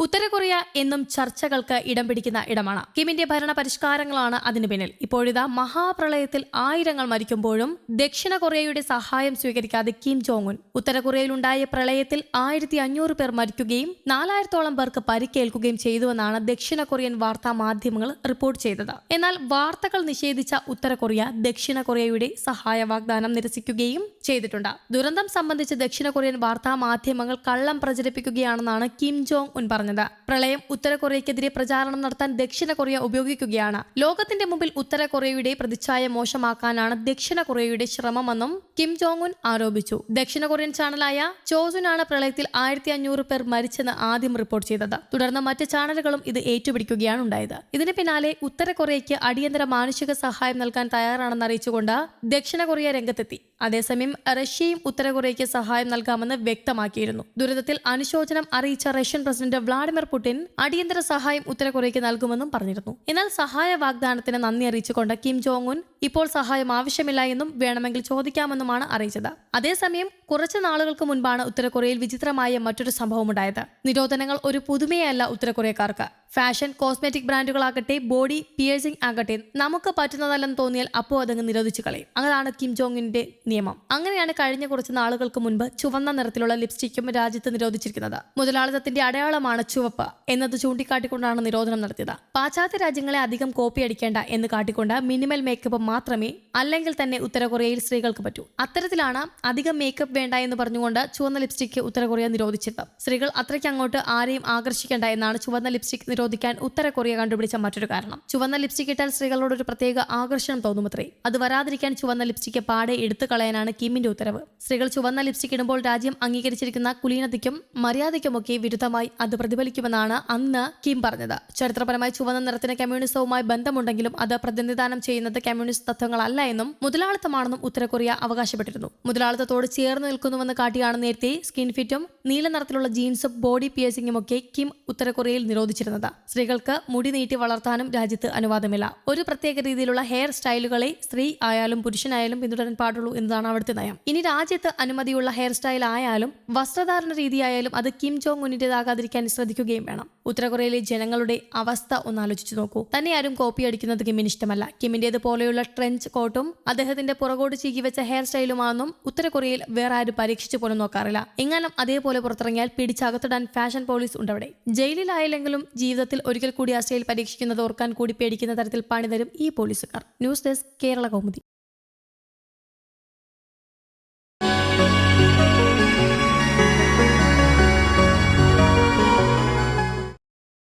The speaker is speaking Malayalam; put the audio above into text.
ഉത്തര കൊറിയ എന്നും ചർച്ചകൾക്ക് ഇടം പിടിക്കുന്ന ഇടമാണ്. കിമിന്റെ ഭരണ പരിഷ്കാരങ്ങളാണ് അതിന് പിന്നിൽ. ഇപ്പോഴിതാ മഹാപ്രളയത്തിൽ ആയിരങ്ങൾ മരിക്കുമ്പോഴും ദക്ഷിണ കൊറിയയുടെ സഹായം സ്വീകരിക്കാതെ കിം ജോങ് ഉൻ ഉത്തര കൊറിയയിലുണ്ടായ പ്രളയത്തിൽ ആയിരത്തി അഞ്ഞൂറ് പേർ മരിക്കുകയും നാലായിരത്തോളം പേർക്ക് പരിക്കേൽക്കുകയും ചെയ്തുവെന്നാണ് ദക്ഷിണ കൊറിയൻ വാർത്താ മാധ്യമങ്ങൾ റിപ്പോർട്ട് ചെയ്തത്. എന്നാൽ വാർത്തകൾ നിഷേധിച്ച ഉത്തര കൊറിയ ദക്ഷിണ കൊറിയയുടെ സഹായ വാഗ്ദാനം നിരസിക്കുകയും ചെയ്തിട്ടുണ്ട്. ദുരന്തം സംബന്ധിച്ച് ദക്ഷിണ കൊറിയൻ വാർത്താ മാധ്യമങ്ങൾ കള്ളം പ്രചരിപ്പിക്കുകയാണെന്നാണ് കിം ജോങ് ഉൻ പറഞ്ഞത്. പ്രളയം ഉത്തര കൊറിയക്കെതിരെ പ്രചാരണം നടത്താൻ ദക്ഷിണ കൊറിയ ഉപയോഗിക്കുകയാണ്. ലോകത്തിന്റെ മുമ്പിൽ ഉത്തര കൊറിയയുടെ പ്രതിച്ഛായ മോശമാക്കാനാണ് ദക്ഷിണ കൊറിയയുടെ ശ്രമമെന്നും കിം ജോങ് ഉൻ ആരോപിച്ചു. ദക്ഷിണ കൊറിയൻ ചാനലായ ചോസുനാണ് പ്രളയത്തിൽ ആയിരത്തി അഞ്ഞൂറ് പേർ മരിച്ചെന്ന് ആദ്യം റിപ്പോർട്ട് ചെയ്തത്. തുടർന്ന് മറ്റ് ചാനലുകളും ഇത് ഏറ്റുപിടിക്കുകയാണ് ഉണ്ടായത്. ഇതിന് പിന്നാലെ ഉത്തര കൊറിയയ്ക്ക് അടിയന്തര മാനുഷിക സഹായം നൽകാൻ തയ്യാറാണെന്ന് അറിയിച്ചുകൊണ്ട് ദക്ഷിണ കൊറിയ രംഗത്തെത്തി. അതേസമയം റഷ്യയും ഉത്തര കൊറിയയ്ക്ക് സഹായം നൽകാമെന്ന് വ്യക്തമാക്കിയിരുന്നു. ദുരിതത്തിൽ അനുശോചനം അറിയിച്ച റഷ്യൻ പ്രസിഡന്റ് വ്ളാഡിമിർ പുടിൻ അടിയന്തര സഹായം ഉത്തര കൊറിയയ്ക്ക് നൽകുമെന്നും പറഞ്ഞിരുന്നു. എന്നാൽ സഹായ വാഗ്ദാനത്തിന് നന്ദി അറിയിച്ചുകൊണ്ട് കിം ജോങ് ഉൻ ഇപ്പോൾ സഹായം ആവശ്യമില്ല എന്നും വേണമെങ്കിൽ ചോദിക്കാമെന്നുമാണ് അറിയിച്ചത്. അതേസമയം കുറച്ച് നാളുകൾക്ക് മുൻപാണ് ഉത്തര കൊറിയയിൽ വിചിത്രമായ മറ്റൊരു സംഭവം സംഭവമുണ്ടായത് നിരോധനങ്ങൾ ഒരു പുതുമയല്ല ഉത്തര കൊറിയക്കാർക്ക് ഫാഷൻ കോസ്മെറ്റിക് ബ്രാൻഡുകളാകട്ടെ ബോഡി പിയേഴ്സിംഗ് ആകട്ടെ നമുക്ക് പറ്റുന്നതല്ലെന്ന് തോന്നിയാൽ അപ്പോൾ അതങ്ങ് നിരോധിച്ചു കളയും. അതാണ് കിം ജോങ്ങിന്റെ നിയമം. അങ്ങനെയാണ് കഴിഞ്ഞ കുറച്ച് നാളുകൾക്ക് മുൻപ് ചുവന്ന നിറത്തിലുള്ള ലിപ്സ്റ്റിക്കും രാജ്യത്ത് നിരോധിച്ചിരിക്കുന്നത്. മുതലാളിത്തത്തിന്റെ അടയാളമാണ് ചുവപ്പ് എന്നത് ചൂണ്ടിക്കാട്ടിക്കൊണ്ടാണ് നിരോധനം നടത്തിയത്. പാശ്ചാത്യ രാജ്യങ്ങളെ അധികം കോപ്പി അടിക്കേണ്ട എന്ന് കാട്ടിക്കൊണ്ട് മിനിമൽ മേക്കപ്പ് മാത്രമേ അല്ലെങ്കിൽ തന്നെ ഉത്തര കൊറിയയിൽ സ്ത്രീകൾക്ക് പറ്റൂ. അത്തരത്തിലാണ് അധികം മേക്കപ്പ് വേണ്ട എന്ന് പറഞ്ഞുകൊണ്ട് ചുവന്ന ലിപ്സ്റ്റിക് ഉത്തര കൊറിയ നിരോധിച്ചത്. സ്ത്രീകൾ അത്രയ്ക്ക് അങ്ങോട്ട് ആരെയും ആകർഷിക്കേണ്ട എന്നാണ് ചുവന്ന ലിപ്സ്റ്റിക് നിരോധിക്കാൻ ഉത്തര കൊറിയ കണ്ടുപിടിച്ച മറ്റൊരു കാരണം. ചുവന്ന ലിപ്സ്റ്റിക് ഇട്ടാൽ സ്ത്രീകളോട് ഒരു പ്രത്യേക ആകർഷണം തോന്നുമത്രേ. അത് വരാതിരിക്കാൻ ചുവന്ന ലിപ്സ്റ്റിക് പാടെ എടുത്തു കളയാനാണ് കിമ്മിന്റെ ഉത്തരവ്. സ്ത്രീകൾ ചുവന്ന ലിപ്സ്റ്റിക് ഇടുമ്പോൾ രാജ്യം അംഗീകരിച്ചിരിക്കുന്ന കുലീനതയ്ക്കും മര്യാദയ്ക്കുമൊക്കെ വിരുദ്ധമായി അത് പ്രതിഫലിക്കുമെന്നാണ് അന്ന് കിം പറഞ്ഞത്. ചരിത്രപരമായി ചുവന്ന നിറത്തിന് കമ്മ്യൂണിസവുമായി ബന്ധമുണ്ടെങ്കിലും അത് പ്രതിനിധാനം ചെയ്യുന്നത് കമ്മ്യൂണിസ്റ്റ് തത്വങ്ങളല്ല എന്നും മുതലാളിത്തമാണെന്നും ഉത്തര കൊറിയ അവകാശപ്പെട്ടിരുന്നു. മുതലാളിത്തത്തോട് ചേർന്ന് നിൽക്കുന്നുവെന്ന് കാട്ടിയാണ് നേരത്തെ സ്കിൻ ഫിറ്റും നീല നിറത്തിലുള്ള ജീൻസും ബോഡി പിയേഴ്സിംഗും ഒക്കെ കിം ഉത്തര കൊറിയയിൽ നിരോധിച്ചിരുന്നത്. സ്ത്രീകൾക്ക് മുടി നീട്ടി വളർത്താനും രാജ്യത്ത് അനുവാദമില്ല. ഒരു പ്രത്യേക രീതിയിലുള്ള ഹെയർ സ്റ്റൈലുകളെ സ്ത്രീ ആയാലും പുരുഷനായാലും പിന്തുടരാൻ പാടുള്ളൂ എന്നതാണ് അവിടുത്തെ നയം. ഇനി രാജ്യത്ത് അനുമതിയുള്ള ഹെയർ സ്റ്റൈൽ ആയാലും വസ്ത്രധാരണ രീതിയായാലും അത് കിം ജോങ് ഉന്നിന്റെതാകാതിരിക്കാൻ ശ്രദ്ധിക്കുകയും വേണം. ഉത്തര കൊറിയയിലെ ജനങ്ങളുടെ അവസ്ഥ ഒന്ന് ആലോചിച്ചു നോക്കൂ. തന്നെ ആരും കോപ്പി അടിക്കുന്നത് കിമ്മിന് ഇഷ്ടമല്ല. കിമ്മിന്റേത് പോലെയുള്ള ട്രെഞ്ച് കോട്ടും അദ്ദേഹത്തിന്റെ പുറകോട് ചീകി വെച്ച ഹെയർ സ്റ്റൈലുമാണെന്നും ഉത്തരകൊറിയയിൽ വേറെ ആരും പരീക്ഷിച്ചു പോലും നോക്കാറില്ല. എങ്ങാനും അതേപോലെ പുറത്തിറങ്ങിയാൽ പിടിച്ചകത്തിടാൻ ഫാഷൻ പോലീസ് ഉണ്ടവിടെ. ജയിലിലായില്ലെങ്കിലും ജീവിതത്തിൽ ഒരിക്കൽ കൂടി ആ സ്റ്റൈൽ പരീക്ഷിക്കുന്നത് ഓർക്കാൻ കൂടി പേടിക്കുന്ന തരത്തിൽ പണിതരും ഈ പോലീസുകാർ. News desk Kerala Kaumudi.